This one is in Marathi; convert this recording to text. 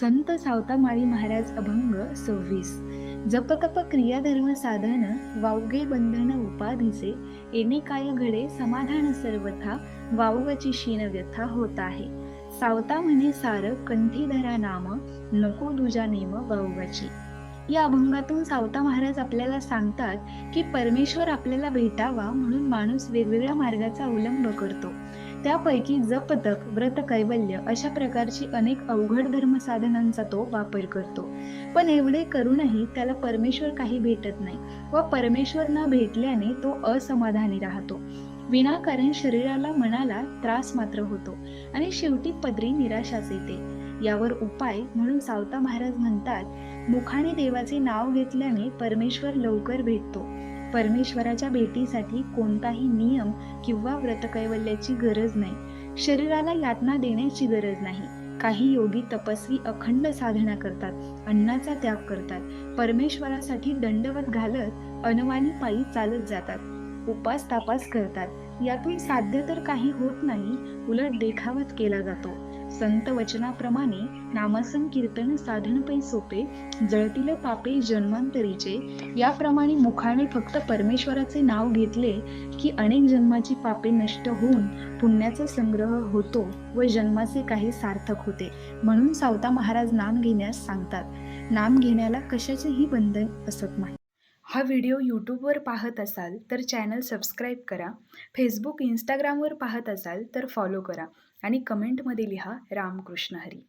संत सावतामाळी महाराज अभंग सव्वीस. जपतप क्रियाधर्म साधन वावगे बंधन उपाधीचे येणे काय घडे समाधान सर्वथा वावगची शीन व्यथा होत आहे. सावता म्हणे सार कंठीधरा नाम नको दुजा नेम वावगाची. या अभंगातून सावता महाराज आपल्याला सांगतात की परमेश्वर आपल्याला भेटावा म्हणून माणूस वेगवेगळ्या मार्गाचा अवलंब करतो. त्यापैकी जपतक व्रत कैवल्य अशा प्रकारची अनेक अवघड धर्मसाधनांचा तो वापर करतो. पण एवढे करूनही त्याला परमेश्वर काही भेटत नाही व परमेश्वर न भेटल्याने तो असमाधानी राहतो. विनाकारण शरीराला मनाला त्रास मात्र होतो आणि शेवटी पदरी निराशाच येते. यावर उपाय म्हणून सावता महाराज म्हणतात मुखाने देवाचे नाव घेतल्याने परमेश्वर लवकर भेटतो. परमेश्वराच्या भेटीसाठी कोणताही नियम किंवा व्रतकैवल्याची गरज नाही. शरीराला यातना देण्याची गरज नाही. काही योगी तपस्वी अखंड साधना करतात अन्नाचा त्याग करतात परमेश्वरासाठी दंडवत घालत अनवानी पायी चालत जातात उपास तापास करतात. यातून साध्य तर काही होत नाही उलट देखावत केला जातो. संत वचनाप्रमाणे नामसंकीर्तन कीर्तन साधनपै सोपे जळतील पापे जन्मांतरीचे. याप्रमाणे मुखाने फक्त परमेश्वराचे नाव घेतले की अनेक जन्माची पापे नष्ट होऊन पुण्याचा संग्रह होतो व जन्माचे काही सार्थक होते. म्हणून सावता महाराज नाम घेण्यास सांगतात. नाम घेण्याला कशाचेही बंधन असत नाही. हा व्हिडिओ यूट्यूबवर पाहत असाल तर चॅनल सबस्क्राईब करा. फेसबुक इंस्टाग्रामवर पाहत असाल तर फॉलो करा. आणि कमेंटमध्ये लिहा रामकृष्ण हरी.